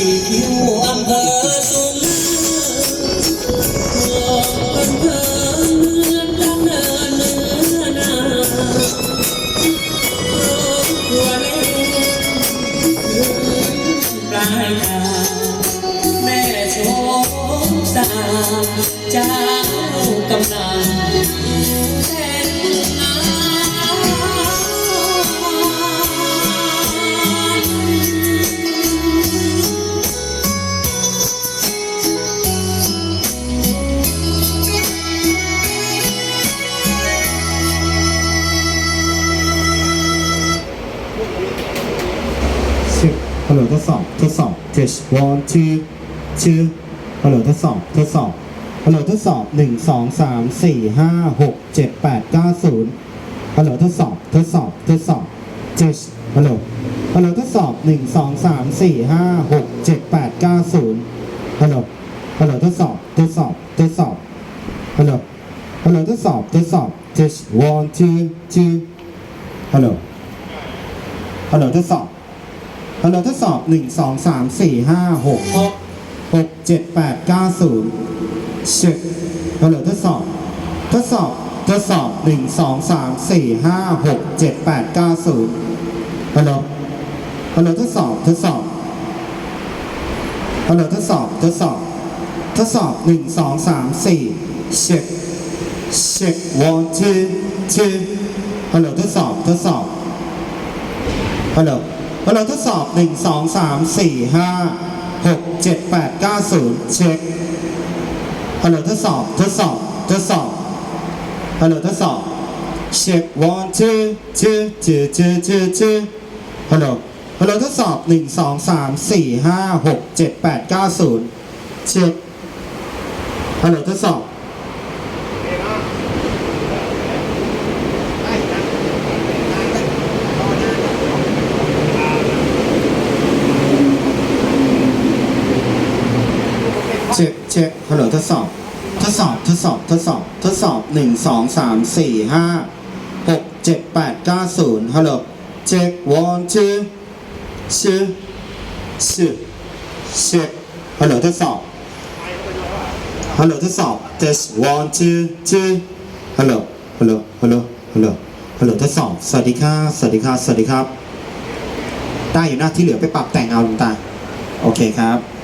สีผิวอำเภอสุมมองเพลินๆเหมือนดำเนินเนื้อนาครอบครัวเล็กคืนปลายทางแม่ชมสามเจ้ากำลังแสิบฮัลโหลทดสอบทดสอบ test one two two ฮัลโหลทดสอบทดสอบฮัลโหลทดสอบหนึ่งสองสามสี่ห้าหกเจ็ดแปดเก้าศูนย์ฮัลโหลทดสอบทดสอบทดสอบ test ฮัลโหลฮัลโหลทดสอบหนึ่งสองสามสี่ห้าหกเจ็ดแปดเก้าศูนย์ฮัลโหลฮัลโหลทดสอบทดสอบทดสอบฮัลโหลฮัลโหลทดสอบทดสอบ test one two two ฮัลโหลฮัลโหลทดสอบ ฮัลโหลทดสอบหนึ่งสองสามสี่ห้าหกหกเจ็ดแปดเก้าศูนย์เช็คฮัลโหลทดสอบ ทดสอบ ทดสอบหนึ่งสองสามสี่ห้าหกเจ็ดแปดเก้าศูนย์ฮัลโหลฮัลโหลทดสอบ ทดสอบฮัลโหลทดสอบ ทดสอบ ทดสอบหนึ่งสองสามสี่เช็คเช็ค one two two ฮัลโหลทดสอบ ทดสอบฮัลลฮัล โหลทดสอบหนึ่งสองสามสี่ห้าหกเจ็ดแปดเก้าศูนย์เช็คฮัลโหลทดสอบทดสอบทดสอบฮัลโหลทดสอบเช็ค one two two two two two two ฮัลโหลฮัลโหลทดสอบหนึ่งสองสามสี่ห้าหกเจ็ดแปดเก้าศูนย์เช็คฮัลโหลทดสอบ เช็คเช็คฮัลโหลทดสอบ ทดสอบ ทดสอบ ทดสอบ ทดสอบหนึ่งสองสามสี่ห้าหกเจ็ดแปดเก้าศูนย์ฮัลโหลเช็ค one two ชื่อชื่อเช็คฮัลโหลทดสอบ ฮัลโหลทดสอบ test one two two ฮัลโหล ฮัลโหล ฮัลโหล ฮัลโหล ฮัลโหลทดสอบ สวัสดีครับสวัสดีครับสวัสดีครับ ได้อยู่หน้าที่เหลือไปปรับแต่งเอาลุงตา โอเคครับ